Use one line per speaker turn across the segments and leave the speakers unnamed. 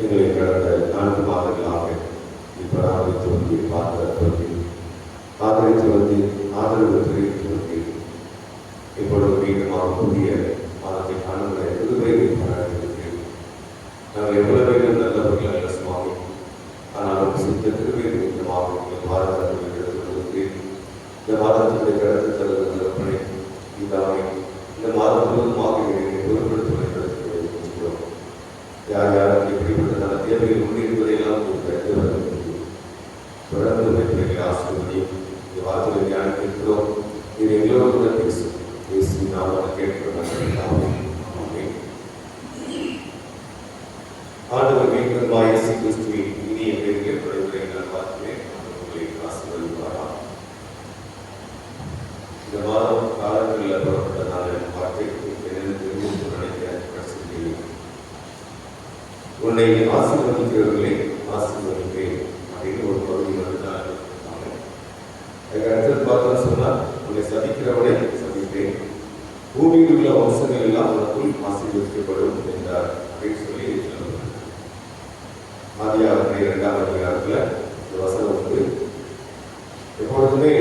எங்களை கடந்த நான்கு மாதங்களாக இப்பராமரித்து வந்து பார்த்து வந்து ஆதரித்து வந்து ஆதரவு தெரிவித்து வந்து இப்பொழுது மீண்டும் புதிய மாதத்தை காணுகிற விடுமுறை நாங்கள் எவ்வளவு பேரும் நல்லவர்கள் அல்ல சுவாமி ஆனால் சித்த திருவேறு இந்த மாதத்தில் பாரதத்தில் எடுத்துக்கொண்டு இந்த மாதத்தினுடைய கடத்து தருவது அப்பனை இல்லாமை இந்த மாதம் முழுவதுமாக பொருட்படுத்துவதை நடத்துகிறோம் யார் யாருக்கு எப்படிப்பட்ட நல்ல தேவைகள் உண்டு என்பதையெல்லாம் தொடர்ந்து வைத்திருக்கிற ஆசிரியரை இந்த வார்த்தைகளை தியானித்திருக்கிறோம் இது எங்களோடு பேசும் பேசி நாம் அதை கேட்கிறோம் ஆண்டவர் மீண்டும் இயேசு கிறிஸ்துவின் இனிய பெரிய குறைகளை நான் பார்க்கிறேன் உங்களை ஆசீர்வதிப்பாரா இந்த மாதம் காலங்களில் புறப்பட்ட நாள் வார்த்தை நினைக்க உன்னை ஆசீர்வதிக்கிறவர்களே ஆசீர்வதிப்பேன் அப்படின்னு ஒரு பகுதி வந்து நான் அதுக்கு அடுத்தது பார்த்தோம்னு சொன்னால் உன்னை சதிக்கிறவனை சதிப்பேன் பூமியில் உள்ள வம்சங்கள் எல்லாம் உனக்குள் ஆசீர்வதிக்கப்படும் என்றார் அப்படின்னு சொல்லி சொல்லுவார் ஆதியாகம இரண்டாம் அதிகாரத்தில் இந்த வசனம் உண்டு எப்பொழுதுமே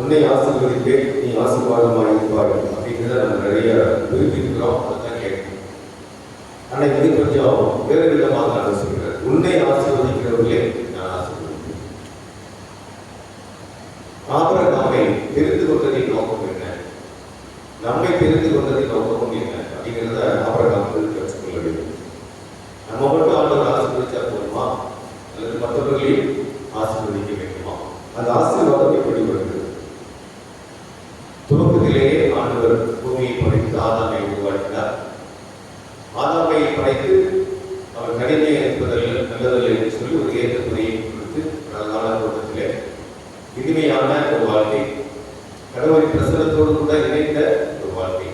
உன்னை ஆசீர்வதிப்பேன் நீ ஆசீர்வாதமாக இருப்பாய் அப்படிங்கிறத நம்ம நிறைய விரும்பிக்கிறோம் அதான் கேட்கணும் ஆனால் இது கொஞ்சம் வேறு விதமாக நான் சொல்கிறேன் உன்னை ஆசீர்வதிக்கிறவர்களே நான் ஆசீர்வதிப்பேன் ஆபரகாமை தெரிந்து கொண்டதின் நோக்கம் என்ன நம்மை தெரிந்து கொண்டதை நோக்கம் என்ன அப்படிங்கிறத ஆபரகாம் கற்றுக்கொள்ள வேண்டும் நம்ம மட்டும் ஆண்டவர் ஆசீர்வதிச்சா போதுமா அல்லது மற்றவர்களையும் ஆசீர்வதிக்க வேண்டுமா அந்த ஆசீர்வாதம் எப்படி வருகிறது துவக்கத்திலேயே ஆண்டவர் பூமியை படைத்து ஆதாமை உருவாக்கினார் ஆதாமை படைத்து அவர் கடினை என்பதில் நல்லதில்லை என்று சொல்லி ஒரு ஏற்ற துறையை கொடுத்து அழகான தோட்டத்திலே இனிமையான ஒரு வாழ்க்கை கடவுளின் பிரசனத்தோடு கூட இணைந்த ஒரு வாழ்க்கை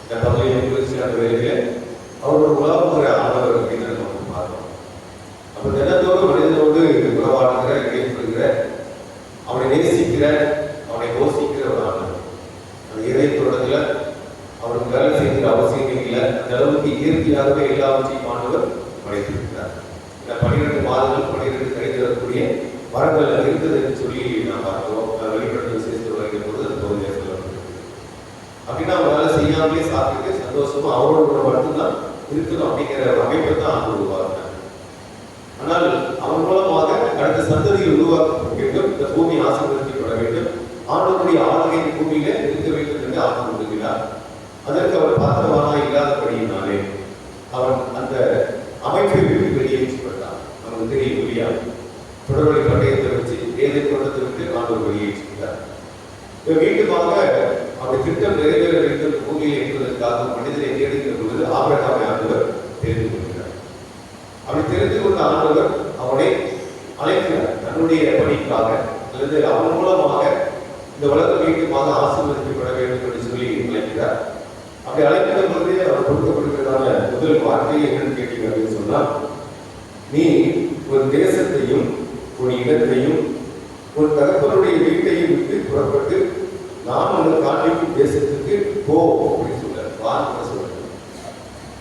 இந்த தமிழை குறித்து அந்த வேலையில அவரோட உலகமுறை ஆண்டவர் அப்படின்னு நம்ம பார்க்கிறோம் அப்ப தினத்தோடு மனிதனோடு உறவாடுகிற இடைப்படுகிற அவனை நேசிக்கிற அவனை போசிக்கிற ஒரு ஆண்டவர் அந்த இறை தொடர்ல அவனுக்கு வேலை செய்கிற அவசியம் இல்லை. அந்த அளவுக்கு இயற்கையாகவே எல்லாவற்றையும் ஆண்டவர் படைத்திருக்கிறார். இந்த பன்னிரெண்டு மாதங்கள் பன்னிரெண்டு கிடைக்கிறக்கூடிய மரங்கள் இருக்குது என்று சொல்லி நான் பார்க்கிறோம். வெளிப்பட்ட சேர்த்து வருகிற போது அந்த பகுதியாக அப்படின்னா அவர் வேலை செய்யாமலே சாப்பிட்டு சந்தோஷமா அவரோட மட்டும்தான் இருக்கணும் அப்படிங்கிற அமைப்பை தான் ஆண்டு உருவாக்கினார் ஆனால் அவன் மூலமாக அடுத்த சந்ததியை உருவாக்க வேண்டும். இந்த பூமி ஆசீர்வதிக்கப்பட வேண்டும். ஆண்டவருடைய ஆளுகை பூமியில இருக்க வேண்டும் என்று ஆண்டு விரும்பினார் அதற்கு அவர் பாத்திரவானா இல்லாதபடியினாலே அவன் அந்த அமைப்பை விட்டு வெளியேற்றப்பட்டான் நமக்கு தெரியும் இல்லையா? தொடர்புடைய பட்டயத்தை வச்சு ஏதை கொண்டத்தை விட்டு ஆண்டவர் வெளியேற்றினார் மீண்டுமாக அவருடைய திட்டம் நிறைவேற வேண்டும் பூமியில் என்பதற்காக மனிதனை தேடுகிற பொழுது ஆபரகாமை ஆண்டவர் தெரிந்து கொள்கிறார். அப்படி தெரிந்து கொண்ட ஆண்டவர் அவனை அழைக்கிறார். தன்னுடைய பணிக்காக அல்லது அவன் மூலமாக இந்த உலகம் மீண்டுமாக ஆசீர்வதிக்கப்பட வேண்டும் என்று சொல்லி அழைக்கிறார் அப்படி அழைக்கிற பொழுதே அவர் கொடுக்கப்படுகிறதான முதல் வார்த்தை என்னன்னு கேட்டீங்க அப்படின்னு சொன்னா நீ ஒரு தேசத்தையும் ஒரு உன் தகப்பனுடைய வீட்டையும் விட்டு புறப்பட்டு நான் உங்கள் காண்பிக்கும் தேசத்துக்கு போ அப்படின்னு சொல்றாரு. வார்த்தை சொல்றாரு.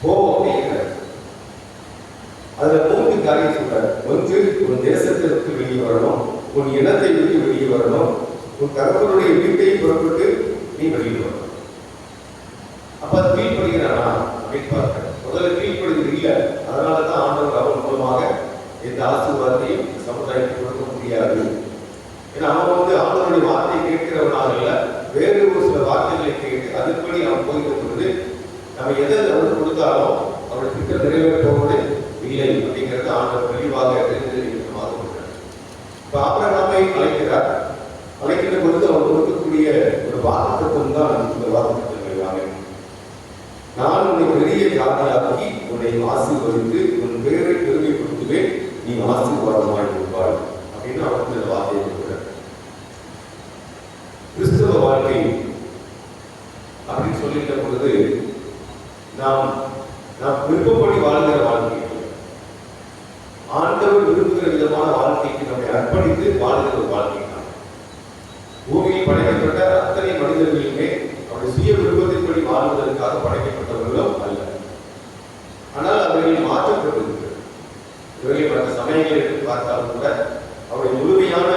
போ அப்படிங்கிற அதுல மூன்று காரியம் சொல்றாரு. ஒன்று உன் தேசத்தை விட்டு வெளியே வரணும். உன் இனத்தை விட்டு வெளியே வரணும். உன் தகப்பனுடைய வீட்டை புறப்பட்டு நீ வெளியே வரணும். அப்ப அது கீழ்ப்படுகிறானா அப்படின்னு பார்க்கிறேன் முதல்ல கீழ்ப்படுகிறது இல்லை. அதனால தான் ஆண்டவர் அவன் மூலமாக எந்த ஆசீர்வாதத்தையும் சமுதாயத்துக்கு முடியாது ஏன்னா அவன் வந்து ஆண்டவருடைய வார்த்தையை கேட்கிறவனாக இல்லை வேறு ஒரு சில வார்த்தைகளை கேட்டு அதுபடி அவன் போகிற பொழுது நம்ம எதை அவர் கொடுத்தாலும் அவருடைய திட்டம் நிறைவேற்றுவது இல்லை அப்படிங்கிறது ஆண்டவர் தெளிவாக தெரிந்து இருக்கிறமாக கொடுக்கிறார் இப்ப ஆபிரகாமை அழைக்கிறார். அழைக்கிற பொழுது அவன் கொடுக்கக்கூடிய ஒரு வாக்குத்தம் தான் இந்த வாக்குத்தங்கள் நான் உன்னை பெரிய ஜாதியாக்கி உன்னை ஆசீர்வதித்து உன் பேரை பெருமைப்படுத்துவேன். நீ ஆசீர்வாதமாய் இருப்பாய் அப்படின்னு அவர் இந்த வார்த்தையை கொடுக்கிறார் கிறிஸ்தவ வாழ்க்கை அப்படின்னு சொல்லிட்ட பொழுது நாம் நாம் விருப்பப்படி வாழ்கிற வாழ்க்கை. ஆண்டவர் விரும்புகிற விதமான வாழ்க்கைக்கு நம்மை அர்ப்பணித்து வாழ்கிற ஒரு வாழ்க்கை தான். பூமியில் படைக்கப்பட்ட அத்தனை மனிதர்களுமே அவருடைய சுய விருப்பத்தின்படி வாழ்வதற்காக படைக்கப்பட்ட அல்ல ஆனால் அவர்கள் மாற்றப்பட்டிருக்கிறது இவர்கள் மற்ற சமயங்களை எடுத்து பார்த்தாலும் கூட அவருடைய முழுமையான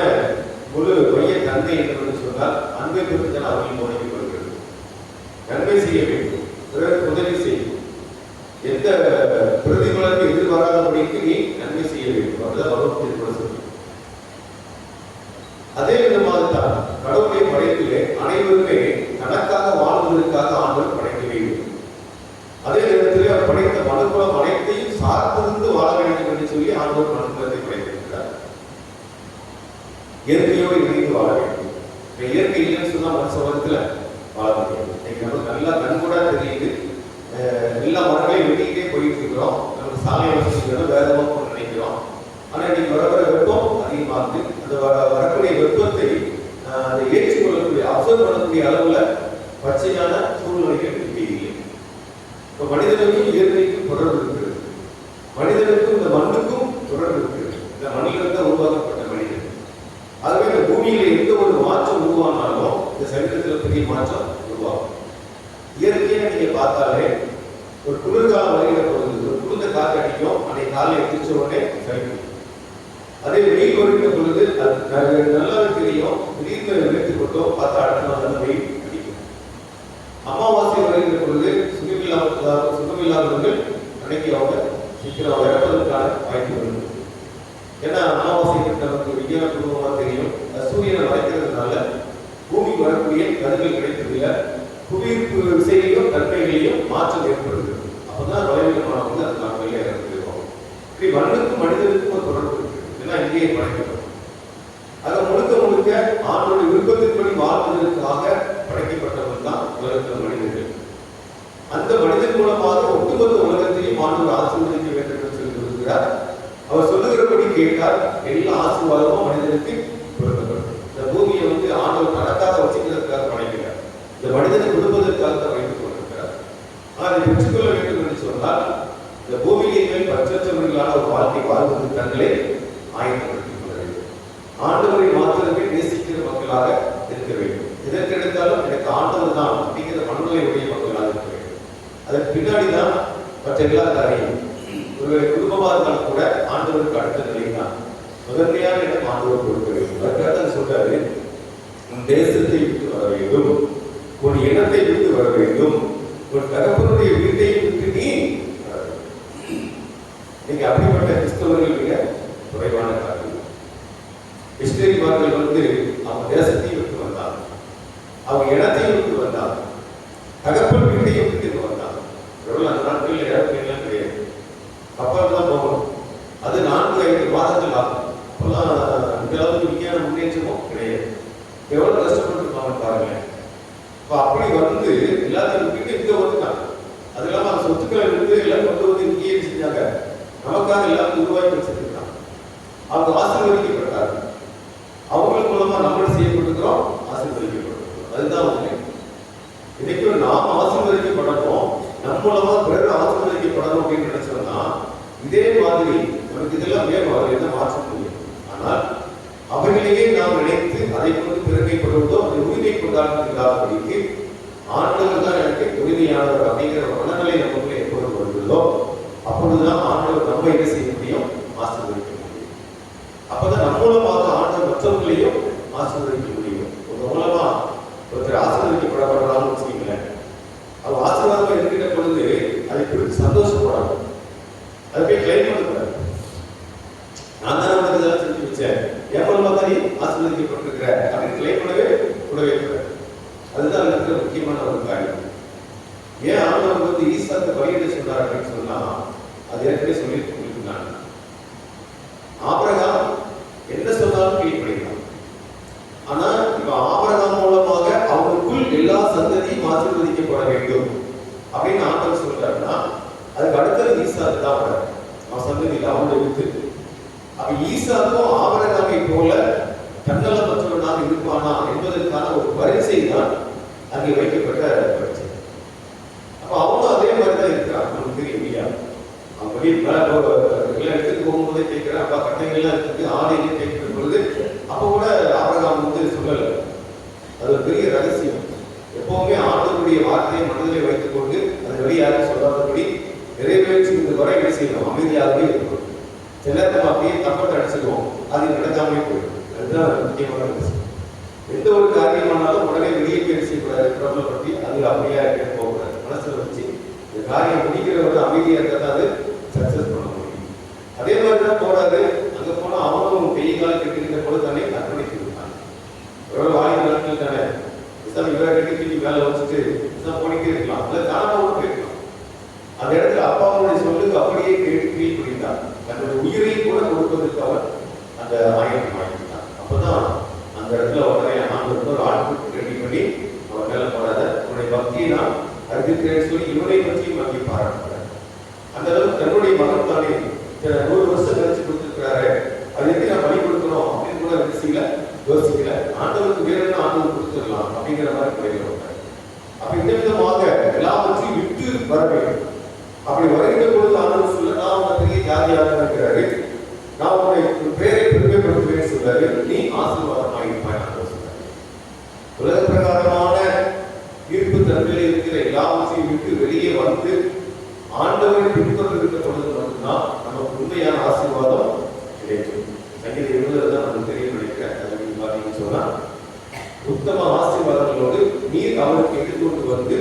முழு மைய தந்தை என்று சொன்னால் அன்பை குறித்து தான் அவர்கள் போதிக்கப்படுகிறது நன்மை செய்ய வேண்டும் பிறருக்கு உதவி செய்யும் எந்த பிரதிபலனும் எதிர்பாராதபடிக்கு நீ நன்மை செய்ய வேண்டும் அதுதான் பகவத்கீதை கூட சொல்லி அதே விதமாகத்தான் கடவுளை படைப்பிலே அனைவருமே தனக்காக வாழ்வதற்காக ஆண்டவர் படைக்கவே வேண்டும் அதே நேரத்தில் அவர் படைத்த மனுக்குலம் அனைத்தையும் சார்ந்திருந்து வாழ வேண்டும் என்று சொல்லி ஆண்டவர் மனுக்குலத்தை படைத்திருக்கிறார் இயற்கையோடு இணைந்து வாழ வேண்டும் இப்ப இயற்கை இல்லைன்னு சொன்னா மனுஷத்துல வாழ முடியாது இன்னைக்கு நமக்கு நல்லா கண்கூடா தெரியுது அஹ் எல்லா மரங்களையும் வெட்டிக்கிட்டே போயிட்டு இருக்கிறோம் நமக்கு சாலை வசதிகளும் வேகமாக போக நினைக்கிறோம் ஆனா இன்னைக்கு வர வர வெப்பம் அதிகமாகுது அந்த வர- வரக்கூடிய வெப்பத்தை அஹ், அதை ஏற்றுக்கொள்ளக்கூடிய அப்சர்வ் பண்ணக்கூடிய அளவுல பச்சையான சூழ்நிலைகள் இங்கே இல்லை இப்ப மனிதனுக்கும் இயற்கைக்கும் தொடர்பு இருக்கிறது மனிதனுக்கும் இந்த மண்ணுக்கும் தொடர்பு இருக்கிறது இந்த மண்ணிலிருந்து தான் உருவாக்கப்பட்ட மனிதன் ஆகவே இந்த பூமியில எந்த ஒரு மாற்றம் உருவானாலும் இந்த சரீரத்தில் பெரிய மாற்றம் உருவாகும் இயற்கையை நீங்க பார்த்தாலே ஒரு குளிர்காலம் வருகிற பொழுது ஒரு குளிர்ந்த காற்று அடிக்கும் அன்னைக்கு காலை எத்திரிச்ச உடனே சரி அதே வெயில் வருகிற பொழுது அது ந- நல்லாவே தெரியும் திடீர்னு நிறுத்தி கொட்டோம் பார்த்தா அடுத்த நாள் நல்ல வெயில் அடிக்கும் அமாவாசை வருகிற பொழுது இல்லாதவர்கள் அன்னைக்கு அவங்க சீக்கிரம் இறப்பதற்கான வாய்ப்பு வருது ஏன்னா அமாவாசை நமக்கு விஞ்ஞான குடும்பமா தெரியும் சூரியனை வளைக்கிறதுனால பூமி வரக்கூடிய கதிர்கள் கிடைப்பதில்லை. புவியீர்ப்பு விசையிலையும் தன்மைகளையும் மாற்றம் ஏற்படுது அப்பதான் பலவீனமானவங்க அந்த நாட்களில் இறந்து போயிடுவாங்க இப்படி மண்ணுக்கும் மனிதனுக்கும் ஒரு தொடர்பு இருக்கு. இதெல்லாம் இங்கேயே படைக்கப்படும். அதை முழுக்க முழுக்க ஆண்டோட விருப்பத்தின்படி வாழ்வதற்காக படைக்கப்பட்டவன் தான் உலகத்தில் மனிதன் அந்த மனிதன் மூலமாக ஒட்டுமொத்த உலகத்தையும் ஆண்டவர் ஆசீர்வதிக்க வேண்டும் என்று சொல்லி கொடுக்கிறார். அவர் சொல்லுகிறபடி கேட்டால் எல்லா ஆசீர்வாதமும் மனிதனுக்கு கொடுக்கப்படும். இந்த பூமியை வந்து ஆண்டவர் தனக்காக வச்சுக்கிறதுக்காக படைக்கிறார். இந்த மனிதனை விடுவதற்காக வைத்துக் கொண்டிருக்கிறார். ஆனால் அதை பெற்றுக்கொள்ள வேண்டும் என்று சொன்னால் இந்த பூமியை மேல் பற்றற்றவர்களான ஒரு வாழ்க்கை வாழ்வது தங்களை ஆயத்தப்படுத்திக் கொள்ள வேண்டும் ஆண்டவரை மாத்திரமே நேசிக்கிற மக்களாக இருக்க வேண்டும் எதற்கு எடுத்தாலும் எனக்கு ஆண்டவர் தான் அப்படிங்கிற மனநிலை உடைய மக்களாக இருக்க வேண்டும் அதற்கு பின்னாடி தான் மற்ற எல்லா காரியம் ஒரு குடும்பமா இருந்தாலும் கூட ஆண்டவருக்கு அடுத்த நிலை தான் முதன்மையான இடம் ஆண்டவர் கொடுக்க வேண்டும் அதுக்காக சொல்றாரு உன் தேசத்தை விட்டு வர வேண்டும் உன் இனத்தை விட்டு வர வேண்டும் உன் தகப்பனுடைய வீட்டை விட்டு நீ வர வேண்டும். இன்னைக்கு அப்படிப்பட்ட கிறிஸ்தவர்கள் மிக குறைவான காரியம் மிஷினரிமார்கள் வந்து அவங்க தேசத்தையும் விட்டு வந்தாங்க அவங்க இடத்தையும் விட்டு வந்தாங்க தகப்பன் வீட்டையும் விட்டு வந்தாங்க எவ்வளவு அந்த நாட்களில் ஏரோப்ளேன்லாம் கிடையாது கப்பல் தான் போகணும் அது நான்கு ஐந்து மாதங்கள் ஆகும் அப்பெல்லாம் இந்த அளவுக்கு விஞ்ஞான முன்னேற்றமும் கிடையாது. எவ்வளவு கஷ்டப்பட்டுருப்பாங்க பாருங்களேன். இப்போ அப்படி வந்து எல்லாத்தையும் விட்டுட்டு இங்க வந்துட்டாங்க. அது இல்லாம அந்த சொத்துக்களை எடுத்து எல்லாம் கொண்டு வந்து இங்கேயே செஞ்சாங்க நமக்காக எல்லாத்தையும் உருவாக்கி வச்சிருக்காங்க அவங்க ஆசீர்வதிக்கப்பட்டாங்க அவங்களுக்கு மூலமா நம்மளும் செய்யப்பட்டிருக்கிறோம் ஆசீர்வதிக்கப்பட்டிருக்கிறோம். அதுதான் உண்மை. இன்னைக்கு நாம் ஆசீர்வதிக்கப்படணும் நம்ம மூலமா பிறர் ஆசீர்வதிக்கப்படணும் அப்படின்னு நினைச்சோம்னா இதே மாதிரி நமக்கு இதெல்லாம் வேறு என்ன மாற்ற முடியும் ஆனால் அவர்களையே நாம் நினைத்து அதை கொண்டு பெருமைப்படுவதோ அதை உரிமை கொண்டாடுறது ஆண்டவர் தான் எனக்கு உரிமையானவர் அப்படிங்கிற மனநிலை நமக்குள்ளே எப்போது வருகிறதோ அப்பொழுதுதான் ஆண்டவர் நம்ம என்ன செய்ய முடியும்? ஆசீர்வதிக்க முடியும். அப்பதான் நம்ம மூலமாக ஆண்டவர் மற்றவர்களையும் ஆசீர்வதிக்க பல இடத்துக்கு போகும்போதே கேட்கிறேன் அப்போ கட்டைகள்லாம் இருக்குது ஆடையிலே கேட்கிற அப்போ கூட ஆபரகாம் வந்து சொல்லலை. அது பெரிய ரகசியம். எப்பவுமே ஆண்டவருடைய வார்த்தையை மனதிலே வைத்துக்கொண்டு அதை வெளியாக சொல்லாதபடி நிறைவேற்றி இந்த வரை செய்யணும். அமைதியாகவே இருக்கணும். கொண்டு வந்து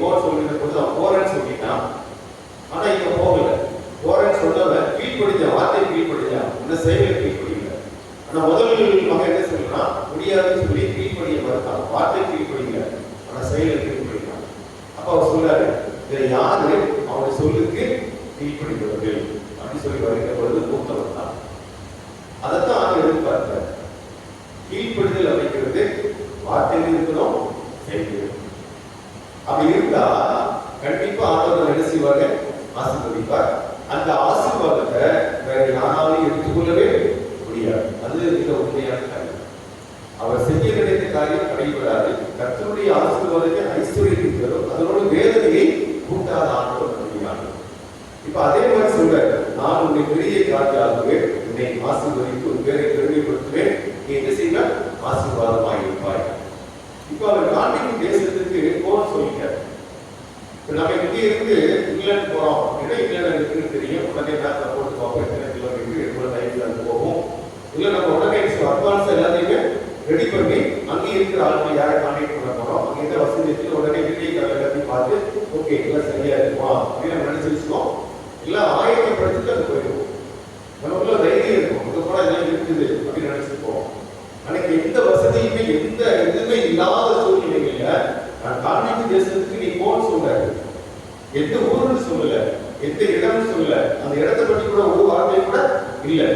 కోర్సు இப்ப அதே மாதிரி சொல்ற நான் உன்னை பெரிய காட்டியாக்குவேன் உன்னை ஆசீர்வதி இல்லை. அந்த இடத்தை பற்றி கூட ஒரு வார்த்தை கூட இல்லை.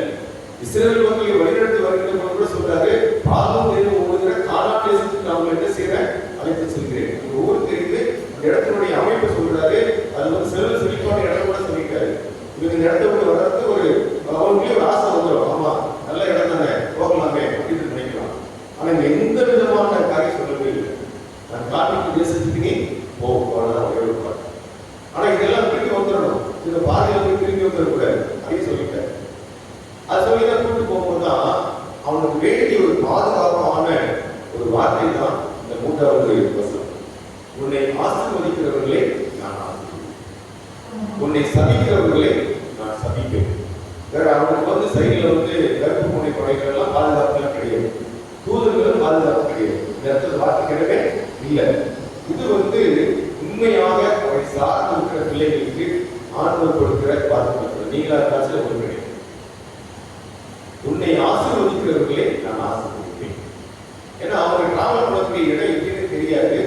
இஸ்ரேல் மக்களை வழிநடத்தி வருகின்ற கூட சொல்றாரு பாதம் என்று ஒவ்வொருங்கிற காலாட்டேசத்துக்கு நான் என்ன செய்யறேன் அழைத்து செல்கிறேன். ஒவ்வொரு அந்த இடத்தினுடைய அமைப்பு சொல்றாரு. அது வந்து செல்வ செழிப்பான இடம் கூட சொல்லிட்டாரு இவங்க இந்த இடத்தை விட்டு கருப்பு முனை எல்லாம் பாதுகாப்புலாம் கிடையாது. தூதர்களும் பாதுகாப்பு கிடையாது. இந்த இடத்துல வார்த்தை இல்லை. இது வந்து உண்மையாக அவரை சார்ந்து இருக்கிற பிள்ளைகளுக்கு ஆண்டவர் கொடுக்கிற பாதுகாப்பு நீங்களா இருந்தாச்சும் ஒரு கிடையாது உன்னை ஆசீர்வதிக்கிறவர்களே நான் ஆசீர்வதிப்பேன் ஏன்னா அவங்க டிராவல் பண்ணக்கூடிய இடம் எங்கேன்னு தெரியாது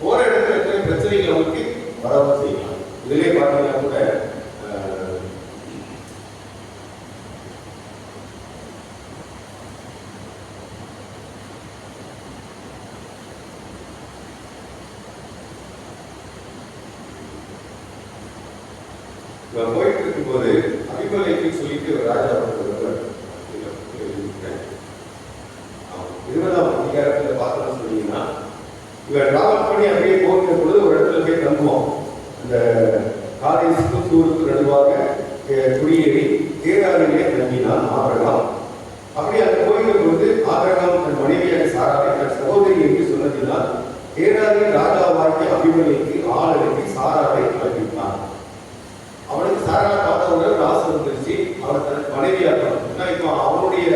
போற இடத்துல இருக்கிற பிரச்சனைகள் அவங்களுக்கு வரவும் செய்யலாம் இதிலே பார்த்தீங்கன்னா கூட அஹ், இவன் போயிட்டு இருக்கும்போது அபிமலைக்கு சொல்லிட்டு ஒரு ராஜா ஒருத்தர் வருவார். ஆமா. இருபதாம் அதிகாரத்துல பார்த்தீங்கன்னா சொன்னீங்கன்னா இவன் டிராவல் பண்ணி அப்படியே போகிற பொழுது ஒரு இடத்துல போய் தங்குவோம் அந்த காலேஜுக்கும் சூருக்கு நடுவாக குடியேறி தேராரிலே தங்கினான் ஆபரகம். அப்படி அந்த கோயிலுக்கு வந்து ஆபரகம் தன் மனைவியாக சாராவை தன் சகோதரி என்று சொன்னதினால் தேராரின் ராஜாவாகிய அபிமலைக்கு ஆள் அனுப்பி சாராவை அழைப்பித்தான் அவனுக்கு சாரா பார்த்தவுடன் உடனே ஒரு வந்துருச்சு அவன் தன் மனைவியாக இப்போ அவனுடைய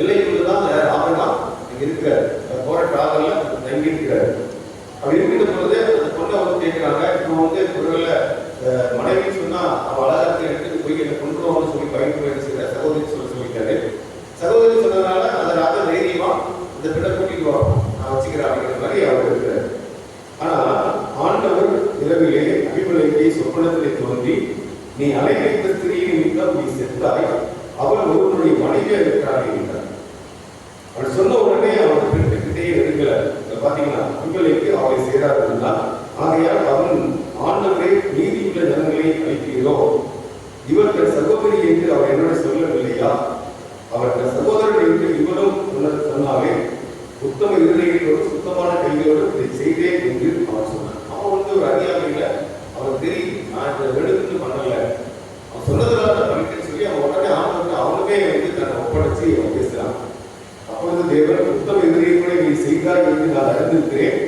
எல்லைக்குள்ள தான் ஆபரகம் இங்க இருக்கிறார். அவர் போற தங்கியிருக்கிறார். தங்கி இருக்கிறார் அப்படி இருக்கிற பொழுது அந்த பொண்ணை வந்து கேட்கிறாங்க இப்போ வந்து ஒருவேளை அஹ், மனைவி சொன்னா அவள் அழகாக எடுத்துட்டு போய் என்ன கொண்டுருவான்னு சொல்லி பயந்து போய் சகோதரி சொல்ல சொல்லிட்டாரு சகோதரி சொன்னதுனால அந்த ராஜா தைரியமா இந்த பிள்ளை கூட்டிட்டு வா நான் வச்சுக்கிறேன் அப்படிங்கிற மாதிரி அவர் இருக்கிறார். ஆனா ஆண்டவர் இரவிலே அபிமலைக்கு சொப்பனத்திலே தோன்றி நீ அலைவைத்த ஸ்திரீயை நிமித்தம் நீ செத்தாய். அவள் ஒருவனுடைய மனைவியாக இருக்கிறாள் என்றார். அவள் சொன்ன உடனே அவன் பெண்கிட்டே எடுக்கல இங்க பாத்தீங்கன்னா அபிமலைக்கு அவளை சேராது இருந்தால் ஆகையால் அவன் ஆண்டவரே நீதியுள்ள ஜனங்களை அளிக்கிறீரோ இவர்கள் சகோதரி என்று அவர் என்னோட சொல்லவில்லையா? அவர்கள் தன் சகோதரன் என்று இவரும் சொன்னாலே உத்தம இருதயத்தோடு சுத்தமான கையோடு இதை செய்தேன் என்று அவன் சொன்னான் அவன் வந்து ஒரு அறியாமையில அவன் தெரியும் நான் இந்த வெடுக்குன்னு பண்ணல அவன் சொன்னதுனால நான் பண்ணிட்டேன்னு சொல்லி அவன் உடனே ஆண்டவன் அவனுமே வந்து தன்னை ஒப்படைச்சு அவன் பேசுறான் அப்பொழுது தேவன் உத்தம எதிரிகளை நீ செய்தாய் என்று நான் அறிந்திருக்கிறேன்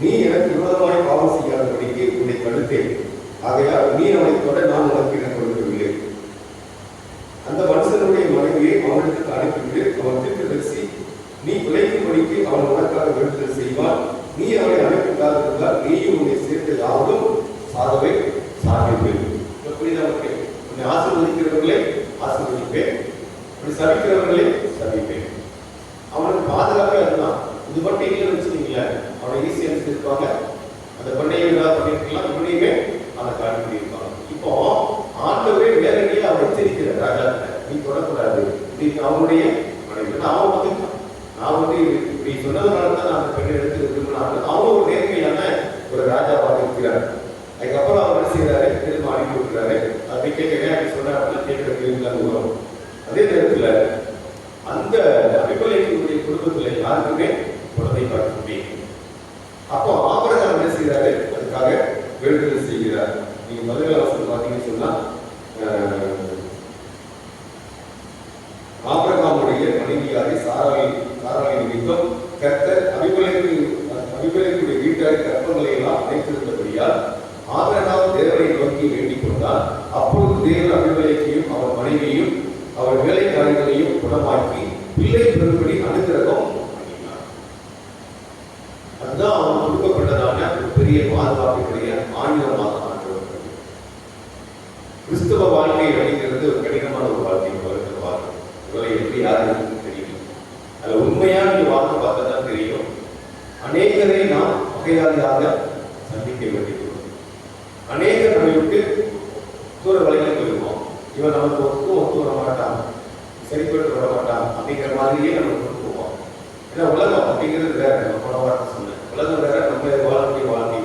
நீ எனக்கு விரோதமாய் பாவம் செய்யாதபடிக்கு உன்னை தடுத்தேன் ஆகையால் தொட நான் உனக்கு என கொடுக்கவில்லை. அந்த மனுஷனுடைய மனைவியை அவனுக்கு அனுப்பிவிட்டு அவன் திட்டதரிசி நீ பிழைக்கும்படிக்கு அவன் உனக்காக வேண்டுதல் செய்வான். நீ அவனை அனுப்பிவிடாது இருந்தால் நீயும் உன்னை சேர்ந்த யாரும் சாதவை சாதிப்பேன் புரியுதா நமக்கு உன்னை ஆசிர்வதிக்கிறவர்களே ஆசிர்வதிப்பேன். இப்படி சபிக்கிறவர்களே சபிப்பேன். அவனுக்கு பாதுகாப்பே அதுதான். இது மட்டும் இல்லை வச்சுக்கீங்களேன் அவனை ஈஸியாக இருப்பாங்க அந்த பண்ணையை ஏதாவது பண்ணிருக்கலாம் இப்படியுமே அதை காட்டி பண்ணியிருப்பாங்க இப்போ ஆண்டவரே வேலையை அவர் எச்சரிக்கிறார். ராஜா நீ தொடக்கூடாது. நீ அவனுடைய மனைவி. நான் அவன் வந்து நான் வந்து இப்படி சொன்னதுனால தான் நான் அந்த பெண்ணை எடுத்து விரும்பினான் அவன் ஒரு நேர்மையான ஒரு ராஜாவாக இருக்கிறார் அதுக்கப்புறம் அவர் என்ன செய்கிறாரு? திரும்ப அனுப்பி விட்டுறாரு. அப்படி கேட்க அப்படி சொன்னார். அப்படின்னா கேட்கிற கேள்வி அதே நேரத்தில் அந்த அபிமலைக்குடைய குடும்பத்தில் யாருக்குமே குழந்தை பார்க்க முடியும் அப்போ ஆபரகம் என்ன செய்கிறாரு? அதுக்காக வேண்டுதல் செய்கிறார். நீங்க முதல்ல அவசரம் பார்த்தீங்கன்னு சொன்னா அஹ், ஆபிரகாமுடைய மனைவியாரை சாராளி சாராளி நிமித்தம் கர்த்தர் அபிமலைக்கு அபிமலைக்குடைய வீட்டார் கற்பங்களை எல்லாம் அழைத்திருந்தபடியால் ஆபிரகாம் தேவனை நோக்கி வேண்டிக் கொண்டார் அப்பொழுது தேவன் அபிமலைக்கையும் அவர் மனைவியையும் அவர் வேலைக்காரர்களையும் குணமாக்கி பிள்ளை பெறும்படி அனுகிரகம் பண்ணினார் அதுதான் அவன் கொடுக்கப்பட்டதான ஒரு பெரிய பாதுகாப்புடைய ஆயுதமாக ஆண்டவர் கிறிஸ்தவ வாழ்க்கை அப்படிங்கிறது ஒரு கடினமான ஒரு வாழ்க்கை உலகத்தில் வாழ்க்கை இவரை எப்படி யாருன்னு தெரியும் உண்மையான நீ வாழ்க்கை பார்த்தா தான் தெரியும். அநேகரை நாம் வகையாளியாக சந்திக்க வேண்டியிருக்கிறோம் அநேகர் நம்மை விட்டு தூர வழியில் போயிருவோம் இவன் நமக்கு ஒத்து ஒத்து வர மாட்டான். சரிப்பட்டு வர மாட்டான் அப்படிங்கிற மாதிரியே நம்ம கொண்டு போவோம். ஏன்னா உலகம் அப்படிங்கிறது வேற. நம்ம போன வார்த்தை சொன்னேன். உலகம் வேற நம்ம வாழக்கூடிய வாழ்க்கை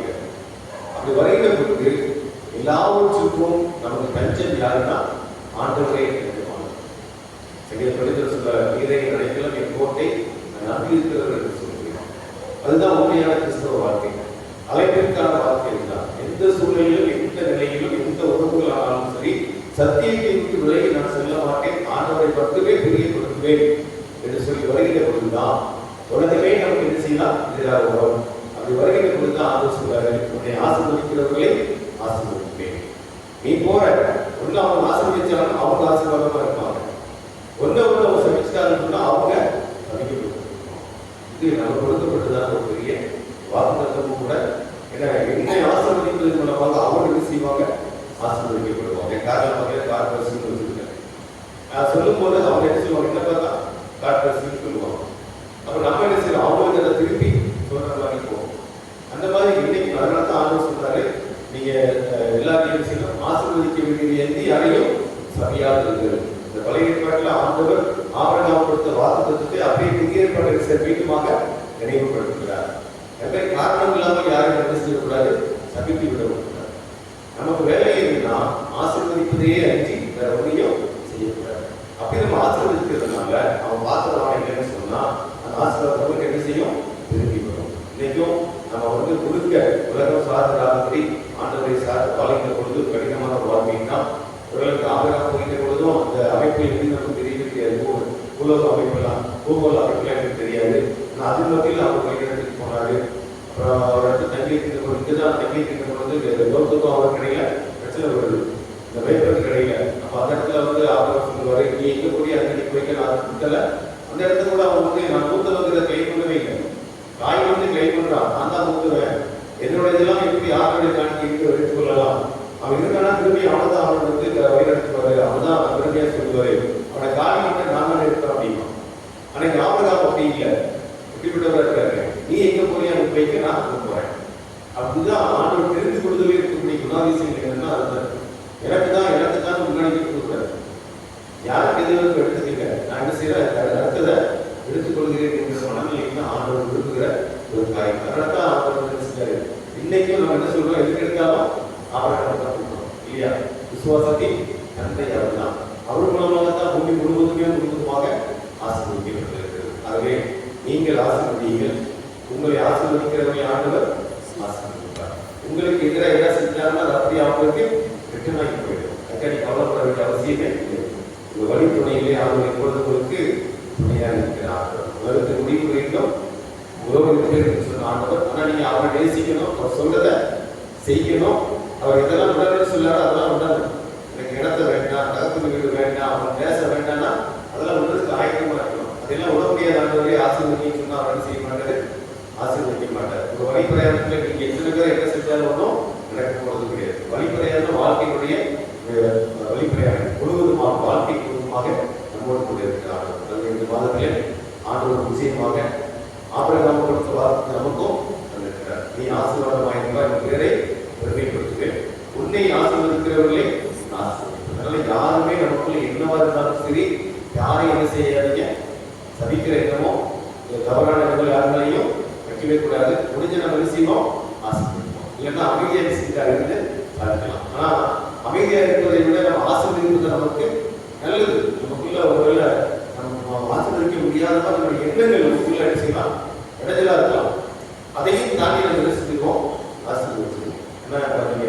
அப்படி வருகிற பொழுது எல்லாவற்றுக்கும் நமக்கு பஞ்சம் யாருன்னா ஆண்டவரே தஞ்சமானவர் சரியா? படித்தல் சொல்ல நீரை நினைக்கலாம் என் கோட்டை நம்பி இருக்கிறவர் என்று சொல்கிறோம் அதுதான் உண்மையான கிறிஸ்தவ வாழ்க்கை. அழைப்பிற்கான வாழ்க்கை தான் எந்த சூழ்நிலையிலும் எந்த நிலையிலும் எந்த உறவுகள் ஆனாலும் சரி சத்தியத்தை விட்டு விலகி நான் செல்ல மாட்டேன். ஆண்டவரை மட்டுமே பிரியப்படுத்துவேன் என்று சொல்லி வருகிற பொழுதுதான் உலகமே நமக்கு என்ன செய்யலாம் எதிராக வரும். அப்படி வருகிற பொழுதுதான் தான் உன்னை ஆசிர்வதிக்கிறவர்களே ஆசிர்வதிப்பேன். நீ போற. ஒண்ணு அவன் ஆசிர்வதிச்சாலும் அவன் ஆசீர்வாதமா இருப்பான். ஒண்ணு ஒண்ணு அவங்க சமைச்சிட்டாங்கன்னா அவங்க சமைக்கப்படுவாங்க இது நம்ம கொடுக்கப்பட்டதான ஒரு பெரிய வாக்குத்தத்தமும் கூட. ஏன்னா என்னை ஆசீர்வதிப்பது மூலமாக அவங்க என்ன செய்வாங்க? ஆசீர்வதிக்கப்படுவாங்க. காரணம் வகையில் கார்பரேஷன் வச்சிருக்கேன் நான் சொல்லும் போது அவங்க என்ன செய்வாங்க என்ன பார்த்தா? கார்பரேஷன் சொல்லுவாங்க. அப்ப நம்ம என்ன செய்யணும்? அவங்களுக்கு அதை திருப்பி சொல்கிற மாதிரி போவோம் அந்த மாதிரி இன்னைக்கு அதனால தான் ஆண்டு சொல்றாரு. நீங்க எல்லாத்தையும் செய்யணும். ஆசீர்வதிக்க வேண்டிய எந்த யாரையும் சரியாக இருக்கிறது இந்த பழைய ஏற்பாட்டில் ஆண்டவர் ஆபரணம் கொடுத்த வாக்குத்தத்தை அப்படியே புதிய ஏற்பாட்டில் மீண்டுமாக நினைவுபடுத்துகிறார். எனவே காரணம் இல்லாமல் யாரும் என்ன செய்யக்கூடாது? சபித்து விடக்கூடாது நமக்கு வேலை என்னன்னா ஆசிர்வதிப்பதையே அஞ்சி வேற ஒன்றையும் செய்யக்கூடாது. அப்படி நம்ம ஆசிர்வதிக்கிறதுனால அவன் பாத்திரமான இல்லைன்னு சொன்னா அந்த ஆசிர்வாதம் என்ன செய்யும்? திரும்பி வரும் இன்னைக்கும் நம்ம வந்து முழுக்க உலகம் சார்ந்தபடி ஆண்டவரை சார்ந்து வாழ்கிற பொழுது கிடைக்கும் உலகத்துக்கு ஆதரவாக போகிற பொழுதும் அந்த அமைப்பு எப்படி நமக்கு தெரியவே தெரியாது. உலக அமைப்புலாம் பூகோள அமைப்பெல்லாம் எனக்கு தெரியாது. ஆனால் அது மத்தியில் அவர் பள்ளியிடத்துக்கு போனாரு. அப்புறம் அவர் வந்து தங்கி இருக்கிற பொழுது இங்கே தான் தங்கி இருக்கிற பொழுது லோகத்துக்கும் அவர் கிடையில பிரச்சனை வருது. இந்த வைப்பது கிடையில அப்போ அந்த இடத்துல வந்து அவர் சொல்லுவார் நீ எங்கே போய் அந்த நீ போய்க்க நான் கொடுத்தல அந்த இடத்துல கூட அவர் வந்து நான் மூத்த வந்து கை பண்ணவே இல்லை. தாய் வந்து கை பண்ணுறான் நான் தான் மூத்துவேன். என்னோட இதெல்லாம் எப்படி யாருடைய காணிக்கை இருக்கு எடுத்துக் கொள்ளலாம் அவன் இருக்கானா திரும்பி அவன் தான் அவன் வந்து வழிநடத்துவாரு அவன் தான் பெருமையா சொல்லுவாரு அவனை காணி மட்டும் நான் தான் எடுப்பேன் அப்படிமா ஆனா இங்க ஆபரகாம் அப்படி இல்லை எப்படிப்பட்டவரா இருக்காரு நீ எங்க போய் அங்க போய்க்க நான் அங்க போறேன் அப்படிதான் ஆண்டவர் தெரிந்து கொள்வதில் இருக்கக்கூடிய குணாதிசயங்கள் என்னன்னா அதுதான் எனக்கு தான் எனக்கு தான் முன்னாடி கொடுக்குறாரு யாருக்கு எது வரைக்கும் எடுத்துக்கீங்க நான் என்ன செய்யறேன் அது அடுத்ததை எடுத்துக்கொள்கிறேன் என்ற மனநிலைக்கு தான் ஆண்டவர் விரும்புகிற ஒரு காரியம் அதனால தான் அவர் வந்து என்ன செஞ்சாரு இன்னைக்கும் நம்ம என்ன சொல்றோம் எதுக்கு எடுத்தாலும் அவரை நம்ம கற்றுக்கிறோம் இல்லையா விசுவாசத்தின் தந்தை அவர் தான் அவர் மூலமாக தான் பூமி முழுவதுமே முழுவதுமாக ஆசீர்வதிக்கப்பட்டிருக்கிறது ஆகவே நீங்கள் ஆசீர்வதிங்கள் உங்களை ஆசீர்வதிக்கிறவரை ஆண்டவர் ஆசீர்வதிப்பார் உங்களுக்கு எதிராக என்ன செஞ்சாலும் அது அப்படியே அவங்களுக்கு ரிட்டர்ன் ஆகி போயிடும் கட்டணி கவலைப்பட வேண்டிய அவசியமே இல்லை உங்க வழித்துணையிலே அவர் எப்பொழுது உங்களுக்கு துணையாக கருத்து முடிவு வேண்டும். உறவு இருக்கிறது ஆண்டவர் அவரை நேசிக்கணும் அவர் சொல்றதை செய்யணும். அவர் இதெல்லாம் உடனே சொல்லாரு அதெல்லாம் எனக்கு இடத்த வேண்டாம் தகத்து வீடு வேண்டாம் அவன் பேச வேண்டாம்னா அதெல்லாம் உடலுக்கு ஆயத்தமா இருக்கணும். அதெல்லாம் உட முடியாத ஆண்டவரே ஆசீர்வதிக்க சொன்னா அவர் செய்ய மாட்டாரு? ஆசீர்வதிக்க மாட்டார். உங்க வழி நீங்கள் எத்தனை பேர் என்ன செஞ்சாலும் ஒன்றும் நடக்க போகிறது கிடையாது. வழி பிரயாணம் வாழ்க்கையுடைய முழுவதுமாக வாழ்க்கை முழுவதுமாக நம்மோடு கூட இந்த மாதத்திலே ஒரு நிச்சயமாக ஆபிரகாம் கொடுத்த வார்த்தை நமக்கும் தந்திருக்கிறார். நீ ஆசீர்வாதமாக இருந்தால் என் பேரை பெருமைப்படுத்துவேன். உன்னை ஆசீர்வதிக்கிறவர்களே அதனால யாருமே நமக்குள்ள என்னவா இருந்தாலும் சரி யாரையும் என்ன செய்யாதீங்க. சபிக்கிற எண்ணமோ தவறான எண்ணங்கள் யாருங்களையும் வைக்கவே கூடாது. முடிஞ்ச நம்ம விஷயமோ செய்வோம்? ஆசீர்வதிப்போம். இல்லைன்னா அமைதியாக செஞ்சா இருந்து பார்க்கலாம் ஆனா அமைதியா இருப்பதை விட நம்ம ஆசீர்வதிப்பது நமக்கு நல்லது. நமக்குள்ள ஒருவேளை ஆசீர்வதிக்க நம்முடைய எண்ணங்கள் நமக்குள்ள என்ன செய்யலாம்? இடைஞ்சலா இருக்கலாம். அதையும் தாண்டி நம்ம என்ன ஆசிரியர் ஆசீர்வதிச்சிருவோம் என்ன பாத்தீங்க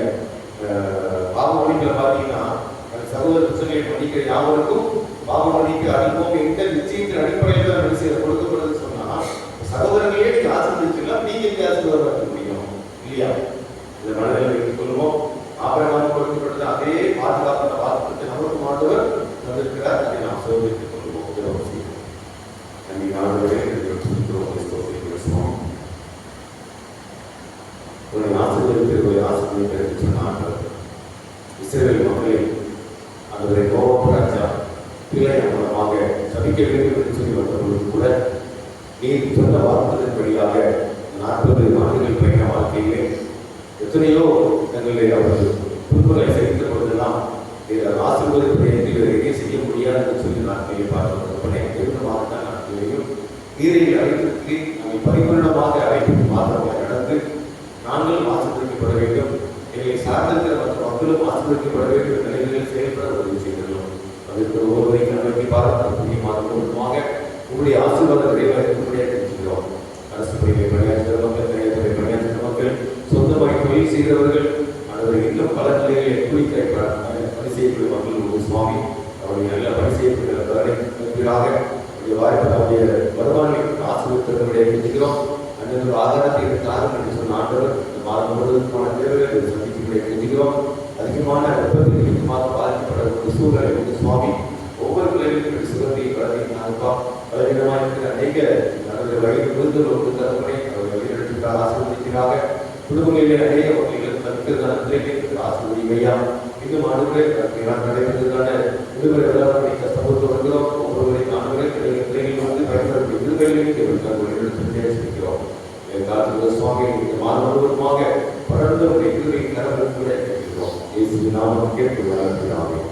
பாவமொழிகளை பார்த்தீங்கன்னா சகோதர புத்தகங்களை படிக்கிற யாவருக்கும் பாபமணிக்கு அனுபவம் எந்த நிச்சயத்தின் அடிப்படையில் தான் என்ன செய்ய கொடுக்கப்படுதுன்னு சொன்னா சகோதரர்களே நீங்க ஆசிரியர்லாம் நீங்க எங்க ஆசிரியர் இருக்க முடியும்? இல்லையா? இந்த மனதில் வைத்துக் கொள்வோம். ஆபரணமாக கொடுக்கப்பட்டது அதே பாதுகாப்பான பாதுகாப்பு நமக்கு மாண்டவர் வந்திருக்கிறார் அதை நாம் சோதிக்கிறோம் கொள்வோம் இது அவசியம். நன்றி ஆண்டவரே எங்களை துதிக்கிறோம், உம்மை ஸ்தோத்திரிக்கிறோம். சொன்ன ஆண்டவர் இஸ்ரேல் மக்களை ஆண்டவரை பிள்ளை மூலமாக சபிக்க வேண்டும் என்று சொல்லி வந்தபொழுது கூட நீர் சொன்ன வழியாக நாற்பது ஆண்டுகள் பயண வாழ்க்கையிலே எத்தனையோ தங்களை அவர்கள் துன்பங்களை சகித்த பொழுதெல்லாம் இதை செய்ய முடியாது என்று சொல்லி நாட்களை பார்த்தோம் திருமணமாக தான் நாட்களையும் நீரை அழைத்திருக்கு அதை பரிபூர்ணமாக அழைத்து மாற்றங்களை நடந்து நாங்கள் ஆசீர்வதிக்கப்பட வேண்டும். எங்களை சார்ந்திருக்கிற மற்ற மக்களும் ஆசீர்வதிக்கப்பட வேண்டும் என்ற நிலைகளில் செயல்பட உதவி செய்துள்ளோம். அதற்கு ஒருவரை நடவடிக்கை பார்த்து புண்ணியமாக மூலமாக உங்களுடைய ஆசீர்வாத விரைவாக இருக்கும்படியாக தெரிஞ்சுக்கிறோம் அரசு பணியை பணியாற்றுகிற மக்கள் தனியார் பணியாற்றுகிற மக்கள் சொந்தமாக தொழில் செய்கிறவர்கள் அவர்கள் இன்னும் பல நிலைகளில் குறித்த பணி செய்யக்கூடிய மக்கள் ஒரு சுவாமி. அவருடைய நல்ல பணி செய்யப்படுகிற பிறகு இந்த வாய்ப்பு நம்முடைய வருமானங்களுக்கு ஆசிரியர்களுடைய கெஞ்சுகிறோம் அண்ணன் ஒரு ஆதாரத்தை இருந்தாலும் என்று சொன்ன ஆண்டவர் இந்த மாதம் முழுவதுமான தேவைகளை சந்திக்கக்கூடிய எடுத்துக்கிறோம் அதிகமான உற்பத்தி நிமித்தமாக பாதிக்கப்படக்கூடிய சூழ்நிலை வந்து சுவாமி ஒவ்வொரு பிள்ளைகளுக்கும் சிறப்பை வளர்த்தீங்கன்னாப்பா பலவீனமாக இருக்கிற அநேக அவருடைய வழியில் விருதுகள் ஒரு தரமுறை அவருடைய வழிநடத்துக்காக ஆசீர்வதிக்கிறாக குடும்பங்களிலே அநேக வகைகள் தற்கிறதான பிள்ளைகளுக்கு ஆசீர்வதிமையா இன்னும் ஆண்டுகளே நடைபெறுவதற்கான விடுமுறை விழாக்களை கஷ்டப்பட்டு வருகிறோம் பயன்படக்கூடிய விடுமுறைகளுக்கு இவர்கள் வழிநடத்தி நேசிக்கிறோம் என் சுவாமி இந்த பரந்த ஒரு விடுமுறை கரங்கள் கூட கேட்கிறோம் இயேசு நாமம் கேட்டு வளர்க்கிறார்கள்